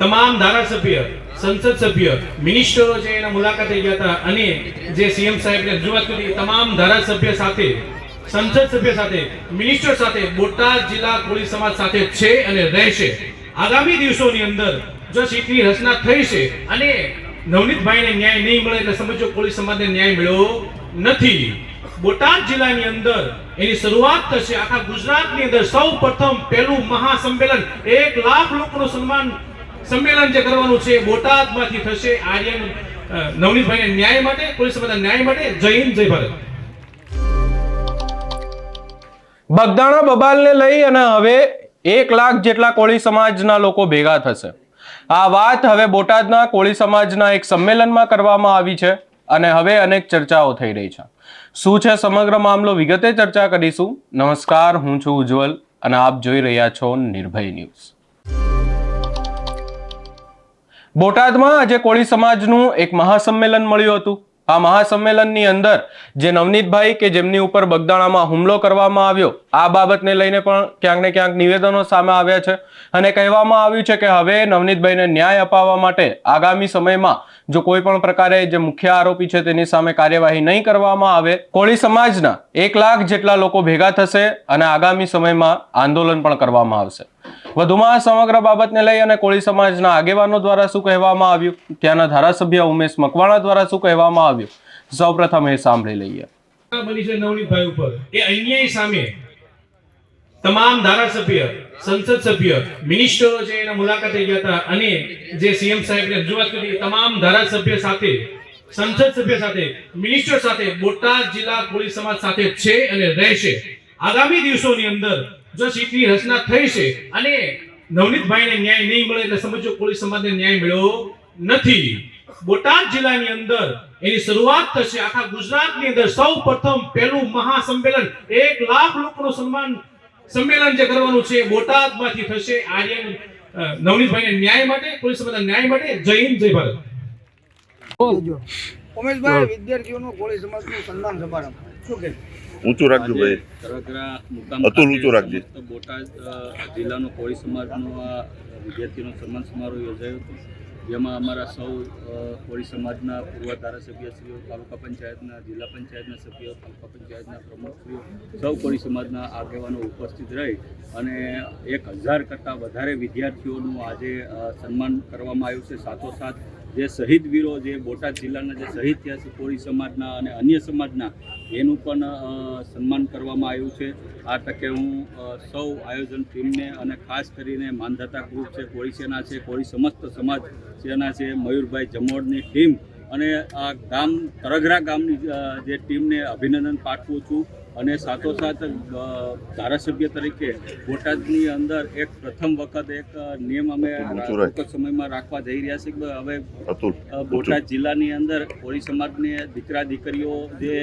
તમામ ધારાસભ્ય, સંસદ સભ્ય, મિનિસ્ટરો છે એના મુલાકાતે ગયા હતા અને જે સીએમ સાહેબને રજૂઆત કરી તમામ ધારાસભ્ય સાથે, સંસદ સભ્ય સાથે, મિનિસ્ટર સાથે, બોટાદ જિલ્લા કોળી સમાજ સાથે છે અને રહેશે. આગામી દિવસોની અંદર જો સીટની રચના થઈ છે અને નવનીતભાઈને ન્યાય નહીં મળે એટલે સમજો પોલીસ સમાજને ન્યાય મળ્યો નથી. બોટાદ જિલ્લાની અંદર એની શરૂઆત થશે. આખા ગુજરાતની અંદર સૌ પ્રથમ પહેલું મહાસંમેલન. એક લાખ લોકોનું સન્માન સંમેલન જે કરવાનું છે બોટાદમાંથી થશે. આર્યન નવનીતભાઈને ન્યાય માટે, પોલીસ બધા ન્યાય માટે જય હિન્દ, જય ભારત. બગદાણા બબાલને લઈ અને હવે એક લાખ જેટલા કોળી સમાજના લોકો ભેગા થશે. આ વાત હવે બોટાદના કોળી સમાજના એક સંમેલનમાં કરવામાં આવી છે અને હવે અનેક ચર્ચાઓ થઈ રહી છે. શું છે સમગ્ર મામલો? વિગતે ચર્ચા કરીશું. નમસ્કાર, હું છું ઉજ્જવલ અને આપ જોઈ રહ્યા છો નિર્ભય ન્યૂઝ. બોટાદમાં આજે કોળી સમાજનું એક મહાસંમેલન મળ્યું હતું. આ મહાસંમેલનની અંદર જે નવનીતભાઈ કે જેમની ઉપર બગદાણામાં હુમલો કરવામાં આવ્યો, આ બાબતને લઈને પણ ક્યાંક ને ક્યાંક નિવેદનો સામે આવ્યા છે. અને કહેવામાં આવ્યું છે કે હવે નવનીતભાઈને ન્યાય અપાવવા માટે આગામી સમયમાં જો કોઈ પણ પ્રકારે જે મુખ્ય આરોપી છે તેની સામે કાર્યવાહી નહીં કરવામાં આવે, કોળી સમાજના એક લાખ જેટલા લોકો ભેગા થશે અને આગામી સમયમાં આંદોલન પણ કરવામાં આવશે. વધુમાં આ સમગ્ર બાબતને લઈ અને કોળી સમાજના આગેવાનો દ્વારા શું કહેવામાં આવ્યું? ત્યાંના ધારાસભ્ય ઉમેશ મકવાણા દ્વારા શું કહેવામાં આવ્યું? સૌપ્રથમ એ સાંભળી લઈએ. બની છે નવનીતભાઈ ઉપર. એ અન્યાય સામે તમામ ધારાસભ્ય, સંસદ સભ્ય મિનિસ્ટરો છે એના મુલાકાતે ગયા હતા અને જે સીએમ સાહેબને રજૂઆત કરી તમામ ધારાસભ્ય સાથે, સંસદ સભ્ય સાથે મિનિસ્ટર સાથે, બોટાદ જિલ્લા કોળી સમાજ સાથે છે અને રહેશે. આગામી દિવસોની અંદર જો સીટની રચના થઈ છે અને નવનીતભાઈને ન્યાય નહીં મળે એટલે સમજો કોળી સમાજને ન્યાય મળ્યો નથી. બોટાદ જિલ્લાની અંદર એની શરૂઆત થશે. આખા ગુજરાતની અંદર સૌ પ્રથમ પહેલું મહાસંમેલન. એક લાખ લોકોનું સન્માન સંમેલન જે કરવાનું છે બોટાદમાંથી થશે આર્યન નવનીતભાઈને ન્યાય માટે પોલીસ બધા ન્યાય માટે. જય હિન્દ જય ભારત. ઉમેશભાઈ વિદ્યાર્થીઓનો કોળી સમાજનું સન્માન સમારંભ. શું કે ઊંચું રાખજો ભાઈ. અતુલ ઊંચું રાખજો. બોટાદ જિલ્લાનો કોળી સમાજનો આ વિદ્યાર્થીનો સન્માન સમારોહ યોજાયો હતો. જેમાં અમારા સૌ કોળી સમાજના પૂર્વ ધારાસભ્યશ્રીઓ, તાલુકા પંચાયતના, જિલ્લા પંચાયતના સભ્યો, તાલુકા પંચાયતના પ્રમુખશ્રીઓ, સૌ કોળી સમાજના આગેવાનો ઉપસ્થિત રહી અને એક હજાર કરતાં વધારે વિદ્યાર્થીઓનું આજે સન્માન કરવામાં આવ્યું છે. સાથોસાથ જે શહીદ વીરો જે બોટાદ જિલ્લાના જે શહીદ થયા છે, કોળી સમાજના અને અન્ય સમાજના, એનું પણ સન્માન કરવામાં આવ્યું છે. આ તકે હું સૌ આયોજન ટીમને અને ખાસ કરીને માનધાતા ગ્રુપ છે, કોળી સેના છે, કોળી સમસ્ત સમાજ સેના છે, મયુરભાઈ જમોડની ટીમ અને આ ગામ તરઘરા ગામની જે ટીમને અભિનંદન પાઠવું છું. અને સાથોસાથ ધારાસભ્ય તરીકે બોટાદની અંદર એક પ્રથમ વખત એક નિયમ અમે ટૂંક સમયમાં રાખવા જઈ રહ્યા છીએ. કે હવે બોટાદ જિલ્લાની અંદર કોળી સમાજને દીકરા દીકરીઓ જે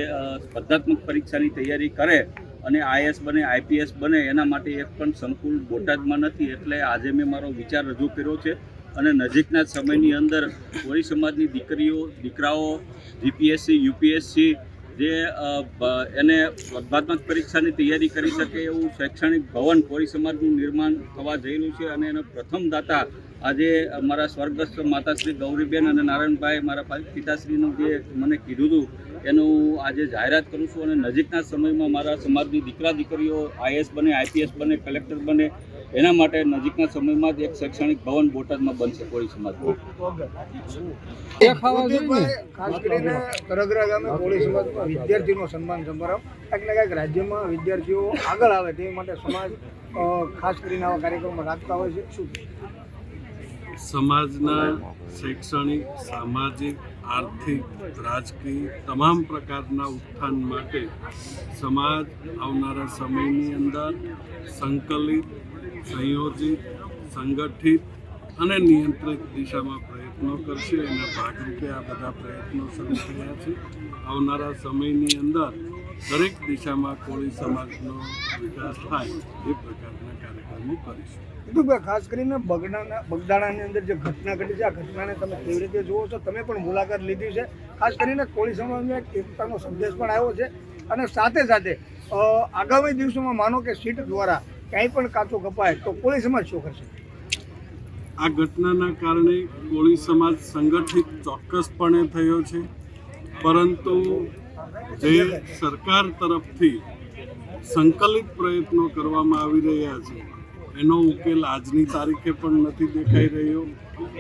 સ્પર્ધાત્મક પરીક્ષાની તૈયારી કરે અને આઈએસ બને આઈપીએસ બને એના માટે એક પણ સંકુલ બોટાદમાં નથી. એટલે આજે મેં મારો વિચાર રજૂ કર્યો છે અને નજીકના સમયની અંદર કોળી સમાજની દીકરીઓ દીકરાઓ જીપીએસસી યુપીએસસી જે એને સ્પર્ધાત્મક પરીક્ષાની તૈયારી કરી શકે એવું શૈક્ષણિક ભવન કોળી સમાજનું નિર્માણ થવા જઈ છે અને એનો પ્રથમ દાતા આજે મારા સ્વર્ગસ્થ માતાશ્રી ગૌરીબેન અને નારાયણભાઈ, મારા પિતાશ્રીનું જે મને કીધું હતું, એનું હું આજે જાહેરાત કરું છું અને નજીકના સમયમાં મારા સમાજની દીકરા દીકરીઓ આઈએસ બને, આઈપીએસ બને, કલેક્ટર બને એના માટે નજીકના સમયમાં જ એક શૈક્ષણિક ભવન બોટાદમાં બનશે કોળી સમાજમાં વિદ્યાર્થીનો સન્માન સમારંભ. કંઈક ને કંઈક રાજ્યમાં વિદ્યાર્થીઓ આગળ આવે તે માટે સમાજ ખાસ કરીને આવા કાર્યક્રમો રાખતા હોય છે. શું સમાજના શૈક્ષણિક સામાજિક આર્થિક રાજકીય તમામ પ્રકારના ઉત્થાન માટે સમાજ આવનારા સમયની અંદર સંકલિત સંયોજિત, સંગઠિત અને નિયંત્રિત દિશામાં પ્રયત્નો કરશે. એના ભાગરૂપે આ બધા પ્રયત્નો શરૂ થયા છે. આવનારા સમયની અંદર દરેક દિશામાં કોળી સમાજનો વિકાસ થાય એ પ્રકારના કાર્યક્રમો કરીશું. ખાસ કરીને બગડાના બગદાણાની અંદર જે ઘટના ઘટી છે, આ ઘટનાને તમે કેવી રીતે જુઓ છો? તમે પણ મુલાકાત લીધી છે. ખાસ કરીને કોળી સમાજનો એક એકતાનો સંદેશ પણ આવ્યો છે. અને સાથે સાથે આગામી દિવસોમાં માનો કે સીટ દ્વારા ક્યાંય પણ કાચો કપાય તો કોળી સમાજ શું કરશે? આ ઘટનાના કારણે કોળી સમાજ સંગઠિત ચોક્કસપણે થયો છે. પરંતુ જે સરકાર તરફથી સંકલિત પ્રયત્નો કરવામાં આવી રહ્યા છે, એનો ઉકેલ આજની તારીખે પણ નથી દેખાઈ રહ્યો.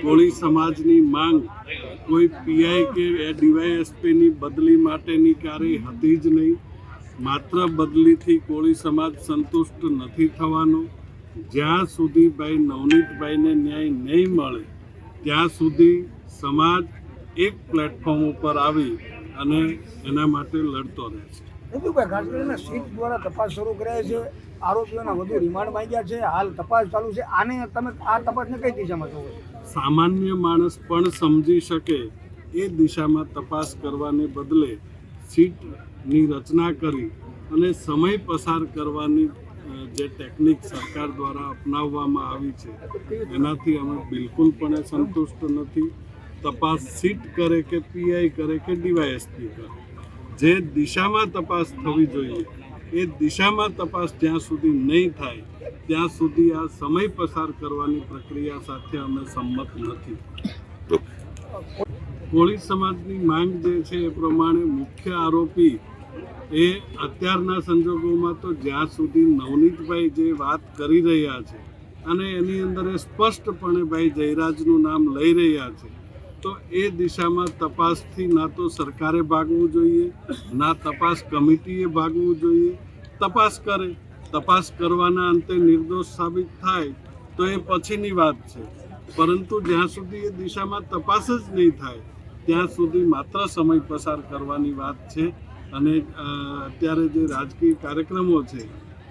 કોળી સમાજની માંગ કોઈ પીઆઈ કે ડીવાયએસપીની બદલી માટેની ક્યારેય હતી જ નહીં. માત્ર બદલીથી કોળી સમાજ સંતુષ્ટ નથી થવાનો. જ્યાં સુધી ભાઈ નવનીતભાઈને ન્યાય નહીં મળે ત્યાં સુધી સમાજ એક પ્લેટફોર્મ ઉપર આવી અને એના માટે લડતો રહેશે નીતુભાઈ ખાસ કરીને સીટ દ્વારા તપાસ શરૂ કરાય છે. આરોપીઓના વધુ રિમાન્ડ માંગ્યા છે. હાલ તપાસ ચાલુ છે. આને તમે આ તપાસને કઈ દિશામાં જોવો સામાન્ય માણસ પણ સમજી શકે એ દિશામાં તપાસ કરવાને બદલે સીટની રચના કરી અને સમય પસાર કરવાની જે ટેકનિક સરકાર દ્વારા અપનાવવામાં આવી છે એનાથી અમે બિલકુલ પણ સંતુષ્ટ નથી. તપાસ સીટ કરે કે પીઆઈ કરે કે ડીવાયએસપી કરે. જે દિશામાં તપાસ થવી જોઈએ એ દિશામાં તપાસ જ્યાં સુધી નહીં થાય ત્યાં સુધી આ સમય પસાર કરવાની પ્રક્રિયા સાથે અમે સંમત નથી. કોળી સમાજની માંગ જે છે એ પ્રમાણે મુખ્ય આરોપી એ અત્યારના સંજોગોમાં તો જ્યાં સુધી નવનીતભાઈ જે વાત કરી રહ્યા છે અને એની અંદર એ સ્પષ્ટપણે ભાઈ જયરાજનું નામ લઈ રહ્યા છે, તો એ દિશામાં તપાસથી ના તો સરકારે ભાગવું જોઈએ, ના તપાસ કમિટીએ ભાગવું જોઈએ. તપાસ કરે, તપાસ કરવાના અંતે નિર્દોષ સાબિત થાય તો એ પછીની વાત છે. પરંતુ જ્યાં સુધી એ દિશામાં તપાસ જ નહીં થાય, ત્યાં સુધી માત્ર સમય પસાર કરવાની વાત છે. અને અત્યારે જે રાજકીય કાર્યક્રમો છે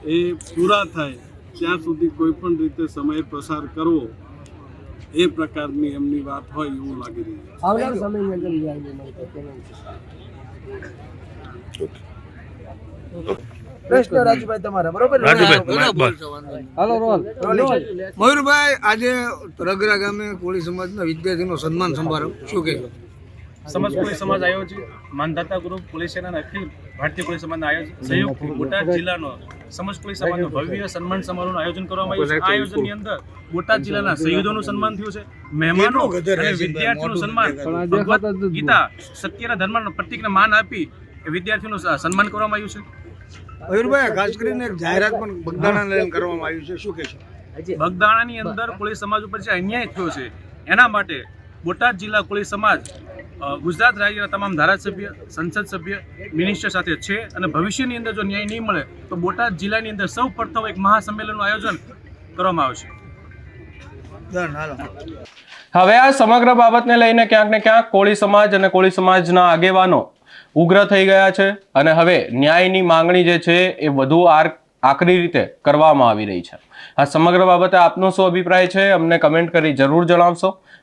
એ પૂરા થાય ત્યાં સુધી કોઈ પણ રીતે સમય પસાર કરવો એ પ્રકારની એમની વાત હોય એવું લાગી રહ્યું છે. આવનાર સમયની અંદર પ્રશ્ન રાજુભાઈ તમારા બરોબર? મયુરભાઈ આજે રગરા ગામે કોળી સમાજના વિદ્યાર્થીનો સન્માન સમારંભ શું કહેશો? સમાજ પોલીસ સમાજ આયોજિત માનધાતા ગ્રુપ પોલીસ સેનાના અખિલ ભારતીય પોલીસ સમાજના આયોજન સહયોગથી બોટાદ જિલ્લાનો સમાજ પોલીસ સમાજનો ભવ્ય સન્માન સમારોહનું આયોજન કરવામાં આવ્યું છે. આ આયોજનની અંદર બોટાદ જિલ્લાના શહીદોનું સન્માન થયું છે મહેમાનો અને વિદ્યાર્થીઓનું સન્માન ભગવત ગીતા સત્યના ધર્મના પ્રતિકને માન આપી વિદ્યાર્થીઓનું સન્માન કરવામાં આવ્યું છે. મયુરભાઈ ખાસ કરીને જાહેરાત પણ બગદાણા લઈને કરવામાં આવ્યું છે. શું કહેશો બગદાણાની અંદર પોલીસ સમાજ ઉપર જે અન્યાય થયો છે એના માટે બોટાદ જિલ્લા કોળી સમાજ ગુજરાત રાજ્યના તમામ ધારાસભ્ય સંસદ સભ્ય મિનિસ્ટર સાથે છે અને ભવિષ્યની અંદર જો ન્યાય નહીં મળે તો બોટાદ જિલ્લાની અંદર સૌ પ્રથમ એક મહાસંમેલનનું આયોજન કરવામાં આવશે. હવે આ સમગ્ર બાબતને લઈને ક્યાંક ને ક્યાંક કોળી સમાજ અને કોળી સમાજના આગેવાનો ઉગ્ર થઈ ગયા છે અને હવે ન્યાયની માંગણી જે છે એ વધુ આર આકરી રીતે કરવામાં આવી રહી છે. આ સમગ્ર બાબતે આપનો શું અભિપ્રાય છે? અમને કમેન્ટ કરી જરૂર જણાવશો.